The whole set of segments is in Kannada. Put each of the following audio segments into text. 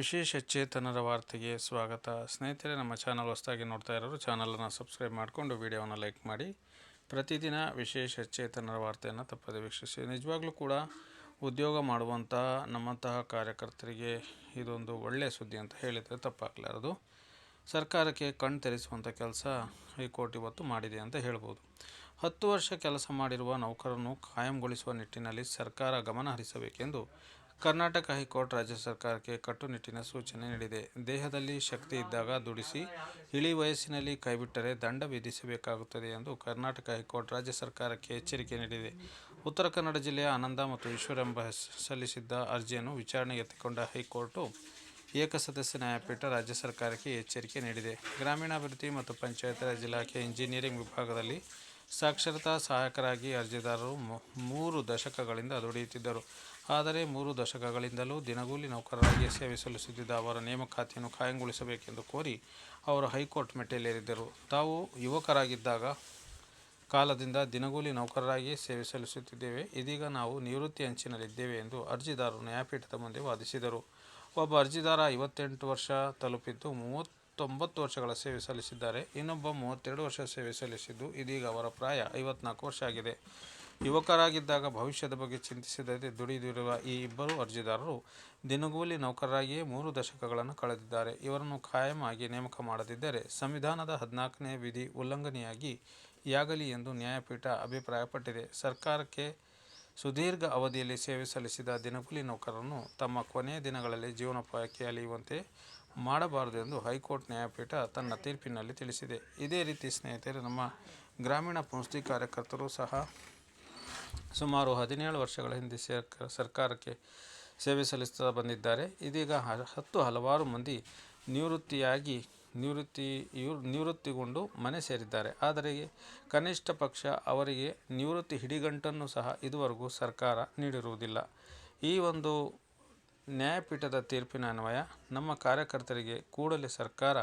ವಿಶೇಷ ಚೇತನರ ವಾರ್ತೆಗೆ ಸ್ವಾಗತ. ಸ್ನೇಹಿತರೆ, ನಮ್ಮ ಚಾನಲ್ ಹೊಸದಾಗಿ ನೋಡ್ತಾ ಇರೋರು ಚಾನಲನ್ನು ಸಬ್ಸ್ಕ್ರೈಬ್ ಮಾಡಿಕೊಂಡು ವಿಡಿಯೋವನ್ನು ಲೈಕ್ ಮಾಡಿ. ಪ್ರತಿದಿನ ವಿಶೇಷ ಚೇತನರ ವಾರ್ತೆಯನ್ನು ತಪ್ಪದೆ ವೀಕ್ಷಿಸಿ. ನಿಜವಾಗ್ಲೂ ಕೂಡ ಉದ್ಯೋಗ ಮಾಡುವಂತಹ ನಮ್ಮಂತಹ ಕಾರ್ಯಕರ್ತರಿಗೆ ಇದೊಂದು ಒಳ್ಳೆಯ ಸುದ್ದಿ ಅಂತ ಹೇಳಿದರೆ ತಪ್ಪಾಗಲಾರದು. ಸರ್ಕಾರಕ್ಕೆ ಕಣ್ ತೆರೆಸುವಂಥ ಕೆಲಸ ಹೈಕೋರ್ಟ್ ಇವತ್ತು ಮಾಡಿದೆ ಅಂತ ಹೇಳ್ಬೋದು. ಹತ್ತು ವರ್ಷ ಕೆಲಸ ಮಾಡಿರುವ ನೌಕರನ್ನು ಕಾಯಂಗೊಳಿಸುವ ನಿಟ್ಟಿನಲ್ಲಿ ಸರ್ಕಾರ ಗಮನ ಹರಿಸಬೇಕೆಂದು ಕರ್ನಾಟಕ ಹೈಕೋರ್ಟ್ ರಾಜ್ಯ ಸರ್ಕಾರಕ್ಕೆ ಕಟ್ಟುನಿಟ್ಟಿನ ಸೂಚನೆ ನೀಡಿದೆ. ದೇಹದಲ್ಲಿ ಶಕ್ತಿ ಇದ್ದಾಗ ದುಡಿಸಿ, ಇಳಿ ವಯಸ್ಸಿನಲ್ಲಿ ಕೈಬಿಟ್ಟರೆ ದಂಡ ವಿಧಿಸಬೇಕಾಗುತ್ತದೆ ಎಂದು ಕರ್ನಾಟಕ ಹೈಕೋರ್ಟ್ ರಾಜ್ಯ ಸರ್ಕಾರಕ್ಕೆ ಎಚ್ಚರಿಕೆ ನೀಡಿದೆ. ಉತ್ತರ ಕನ್ನಡ ಜಿಲ್ಲೆಯ ಆನಂದ ಮತ್ತು ಈಶ್ವರಂಬ ಸಲ್ಲಿಸಿದ್ದ ಅರ್ಜಿಯನ್ನು ವಿಚಾರಣೆಗೆ ಎತ್ತಿಕೊಂಡ ಹೈಕೋರ್ಟು ಏಕಸದಸ್ಯ ನ್ಯಾಯಪೀಠ ರಾಜ್ಯ ಸರ್ಕಾರಕ್ಕೆ ಎಚ್ಚರಿಕೆ ನೀಡಿದೆ. ಗ್ರಾಮೀಣಾಭಿವೃದ್ಧಿ ಮತ್ತು ಪಂಚಾಯತ್ ರಾಜ್ ಇಲಾಖೆ ಇಂಜಿನಿಯರಿಂಗ್ ವಿಭಾಗದಲ್ಲಿ ಸಾಕ್ಷರತಾ ಸಹಾಯಕರಾಗಿ ಅರ್ಜಿದಾರರು ಮೂರು ದಶಕಗಳಿಂದ ದುಡಿಯುತ್ತಿದ್ದರು. ಆದರೆ ಮೂರು ದಶಕಗಳಿಂದಲೂ ದಿನಗೂಲಿ ನೌಕರರಾಗಿ ಸೇವೆ ಸಲ್ಲಿಸುತ್ತಿದ್ದ ಅವರ ನೇಮಕಾತಿಯನ್ನು ಖಾಯಂಗೊಳಿಸಬೇಕೆಂದು ಕೋರಿ ಅವರು ಹೈಕೋರ್ಟ್ ಮೆಟ್ಟಿಲೇರಿದ್ದರು. ತಾವು ಯುವಕರಾಗಿದ್ದಾಗ ಕಾಲದಿಂದ ದಿನಗೂಲಿ ನೌಕರರಾಗಿ ಸೇವೆ ಸಲ್ಲಿಸುತ್ತಿದ್ದೇವೆ. ಇದೀಗ ನಾವು ನಿವೃತ್ತಿ ಅಂಚಿನಲ್ಲಿದ್ದೇವೆ ಎಂದು ಅರ್ಜಿದಾರರು ನ್ಯಾಯಪೀಠದ ಮುಂದೆ ವಾದಿಸಿದರು. ಒಬ್ಬ ಅರ್ಜಿದಾರ ಐವತ್ತೆಂಟು ವರ್ಷ ತಲುಪಿದ್ದು ಮೂವತ್ತೊಂಬತ್ತು ವರ್ಷಗಳ ಸೇವೆ ಸಲ್ಲಿಸಿದ್ದಾರೆ. ಇನ್ನೊಬ್ಬ ಮೂವತ್ತೆರಡು ವರ್ಷ ಸೇವೆ ಸಲ್ಲಿಸಿದ್ದು ಇದೀಗ ಅವರ ಪ್ರಾಯ ಐವತ್ನಾಲ್ಕು ವರ್ಷ ಆಗಿದೆ. ಯುವಕರಾಗಿದ್ದಾಗ ಭವಿಷ್ಯದ ಬಗ್ಗೆ ಚಿಂತಿಸಿದಂತೆ ದುಡಿದಿರುವ ಈ ಇಬ್ಬರು ಅರ್ಜಿದಾರರು ದಿನಗೂಲಿ ನೌಕರರಾಗಿಯೇ ಮೂರು ದಶಕಗಳನ್ನು ಕಳೆದಿದ್ದಾರೆ. ಇವರನ್ನು ಕಾಯಂ ಆಗಿ ನೇಮಕ ಮಾಡದಿದ್ದರೆ ಸಂವಿಧಾನದ ಹದಿನಾಲ್ಕನೇ ವಿಧಿ ಉಲ್ಲಂಘನೆಯಾಗಿ ಯಾಗಲಿ ಎಂದು ನ್ಯಾಯಪೀಠ ಅಭಿಪ್ರಾಯಪಟ್ಟಿದೆ. ಸರ್ಕಾರಕ್ಕೆ ಸುದೀರ್ಘ ಅವಧಿಯಲ್ಲಿ ಸೇವೆ ಸಲ್ಲಿಸಿದ ದಿನಗೂಲಿ ನೌಕರರನ್ನು ತಮ್ಮ ಕೊನೆಯ ದಿನಗಳಲ್ಲಿ ಜೀವನೋಪಾಯಕ್ಕೆ ಅಲಿಯುವಂತೆ ಮಾಡಬಾರದು ಎಂದು ಹೈಕೋರ್ಟ್ ನ್ಯಾಯಪೀಠ ತನ್ನ ತೀರ್ಪಿನಲ್ಲಿ ತಿಳಿಸಿದೆ. ಇದೇ ರೀತಿ ಸ್ನೇಹಿತರೆ, ನಮ್ಮ ಗ್ರಾಮೀಣ ಪುಂಸ್ತಿ ಕಾರ್ಯಕರ್ತರು ಸಹ ಸುಮಾರು ಹದಿನೇಳು ವರ್ಷಗಳ ಹಿಂದೆ ಸರ್ಕ, ಸರ್ಕಾರಕ್ಕೆ ಸೇವೆ ಸಲ್ಲಿಸ್ತಾ ಬಂದಿದ್ದಾರೆ. ಇದೀಗ ಹತ್ತು ಹಲವಾರು ಮಂದಿ ನಿವೃತ್ತಿಯಾಗಿ ನಿವೃತ್ತಿ, ಇವರು ನಿವೃತ್ತಿಗೊಂಡು ಮನೆ ಸೇರಿದ್ದಾರೆ. ಆದರೆ ಕನಿಷ್ಠ ಪಕ್ಷ ಅವರಿಗೆ ನಿವೃತ್ತಿ ಹಿಡಿಗಂಟನ್ನು ಸಹ ಇದುವರೆಗೂ ಸರ್ಕಾರ ನೀಡಿರುವುದಿಲ್ಲ. ಈ ಒಂದು ನ್ಯಾಯಪೀಠದ ತೀರ್ಪಿನ ಅನ್ವಯ ನಮ್ಮ ಕಾರ್ಯಕರ್ತರಿಗೆ ಕೂಡಲೇ ಸರ್ಕಾರ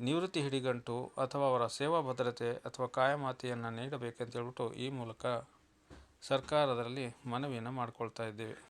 ನಿವೃತ್ತಿ ಹಿಡಿಗಂಟು ಅಥವಾ ಅವರ ಸೇವಾ ಭದ್ರತೆ ಅಥವಾ ಕಾಯಮಾತಿಯನ್ನು ನೀಡಬೇಕಂತ ಹೇಳ್ಬಿಟ್ಟು ಈ ಮೂಲಕ ಸರ್ಕಾರದಲ್ಲಿ ಮನವಿಯನ್ನು ಮಾಡಿಕೊಳ್ತಾ ಇದ್ದೇವೆ.